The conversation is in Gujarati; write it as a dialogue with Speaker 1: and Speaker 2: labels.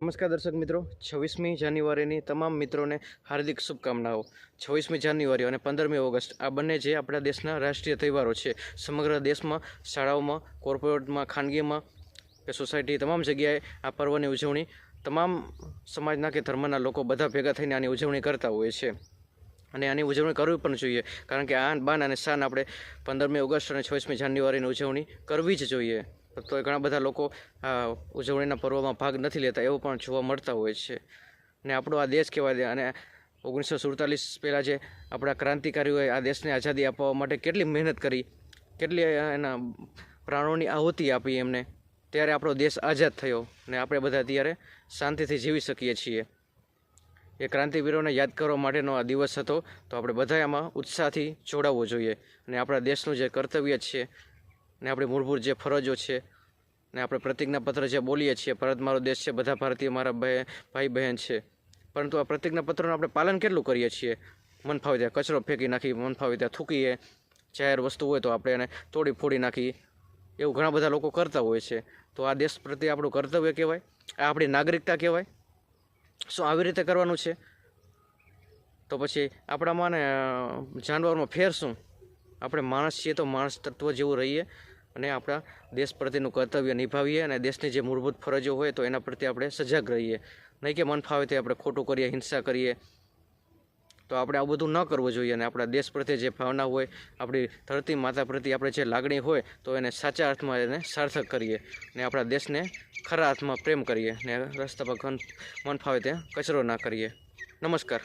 Speaker 1: નમસ્કાર દર્શક મિત્રો, છવ્વીસમી જાન્યુઆરીની તમામ મિત્રોને હાર્દિક શુભકામનાઓ. છવ્વીસમી જાન્યુઆરી અને પંદરમી ઓગસ્ટ આ બંને જે આપણા દેશના રાષ્ટ્રીય તહેવારો છે, સમગ્ર દેશમાં, શાળાઓમાં, કોર્પોરેટમાં, ખાનગીમાં કે સોસાયટી તમામ જગ્યાએ આ પર્વની ઉજવણી તમામ સમાજના કે ધર્મના લોકો બધા ભેગા થઈને આની ઉજવણી કરતા હોય છે. અને આની ઉજવણી કરવી પણ જોઈએ, કારણ કે આન બાન અને શાન આપણે પંદરમી ઓગસ્ટ અને છવ્વીસમી જાન્યુઆરીની ઉજવણી કરવી જ જોઈએ. તો ઘણા બધા લોકો ઉજવણીના પર્વમાં ભાગ નથી લેતા એવું પણ જોવા મળતા હોય છે. અને આપણો આ દેશ કહેવાય અને ઓગણીસો સુડતાલીસ પહેલાં જે આપણા ક્રાંતિકારીઓએ આ દેશને આઝાદી આપવા માટે કેટલી મહેનત કરી, કેટલી એના પ્રાણોની આહુતિ આપી એમને, ત્યારે આપણો દેશ આઝાદ થયો ને આપણે બધા અત્યારે શાંતિથી જીવી શકીએ છીએ. એ ક્રાંતિવીરોને યાદ કરવા માટેનો આ દિવસ હતો, તો આપણે બધા એમાં ઉત્સાહથી જોડાવવો જોઈએ. અને આપણા દેશનું જે કર્તવ્ય છે ને આપણી મૂળભૂત જે ફરજો છે ને આપણે પ્રતિજ્ઞાપત્ર જે બોલીએ છીએ, ભારત મારો દેશ છે, બધા ભારતીય મારા ભાઈ બહેન છે. પરંતુ આ પ્રતિજ્ઞાપત્રનું આપણે પાલન કેટલું કરીએ છીએ? મન ફાવી ત્યાં કચરો ફેંકી નાખી, મન ફાવી ત્યાં થૂકીએ. જાહેર વસ્તુ હોય તો આપણે એને તોડી ફોડી નાખી. એવું ઘણા બધા લોકો કરતા હોય છે. તો આ દેશ પ્રત્યે આપણું કર્તવ્ય કહેવાય? આ આપણી નાગરિકતા કહેવાય? શું આવી રીતે કરવાનું છે? તો પછી આપણામાં ને જાનવરમાં ફેર શું આપણે માણસ છીએ તો માણસ તત્વ જેવું રહીએ અને આપણા દેશ પ્રત્યેનું કર્તવ્ય નિભાવીએ અને દેશની જે મૂળભૂત ફરજો હોય તો એના પ્રત્યે આપણે સજાગ રહીએ. નહીં કે મન ફાવે તે આપણે ખોટું કરીએ, હિંસા કરીએ. તો આપણે આવું બધું ન કરવું જોઈએ અને આપણા દેશ પ્રત્યે જે ભાવના હોય, આપણી ધરતી માતા પ્રત્યે આપણે જે લાગણી હોય તો એને સાચા અર્થમાં એને સાર્થક કરીએ ને આપણા દેશને ખરા અર્થમાં પ્રેમ કરીએ ને રસ્તા પર મન ફાવે ત્યાં કચરો ના કરીએ. નમસ્કાર.